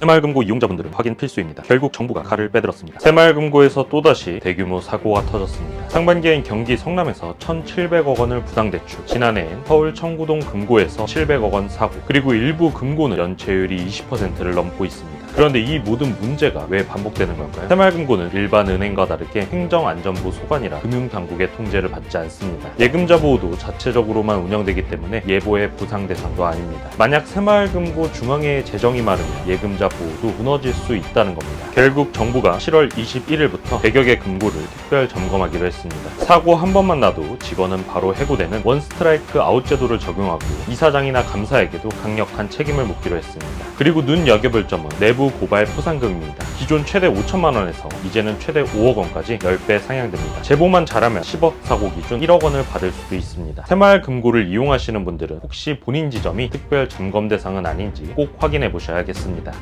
새마을금고 이용자분들은 확인 필수입니다. 결국 정부가 칼을 빼들었습니다. 새마을금고에서 또다시 대규모 사고가 터졌습니다. 상반기엔 경기 성남에서 1,700억 원을 부당대출, 지난해엔 서울 청구동 금고에서 700억 원 사고, 그리고 일부 금고는 연체율이 20%를 넘고 있습니다. 그런데 이 모든 문제가 왜 반복되는 걸까요? 새마을금고는 일반 은행과 다르게 행정안전부 소관이라 금융당국의 통제를 받지 않습니다. 예금자 보호도 자체적으로만 운영되기 때문에 예보의 부상 대상도 아닙니다. 만약 새마을금고 중앙회의 재정이 마르면 예금 자 보호도 무너질 수 있다는 겁니다. 결국 정부가 7월 21일부터 100여 개 금고를 특별 점검하기로 했습니다. 사고 한 번만 나도 직원은 바로 해고되는 원스트라이크 아웃 제도를 적용하고 이사장이나 감사에게도 강력한 책임을 묻기로 했습니다. 그리고 눈 여겨볼 점은 내부 고발 포상금입니다. 기존 최대 5천만 원에서 이제는 최대 5억 원까지 10배 상향됩니다. 제보만 잘하면 10억 사고 기준 1억 원을 받을 수도 있습니다. 새마을 금고를 이용하시는 분들은 혹시 본인 지점이 특별 점검 대상은 아닌지 꼭 확인해 보셔야겠습니다.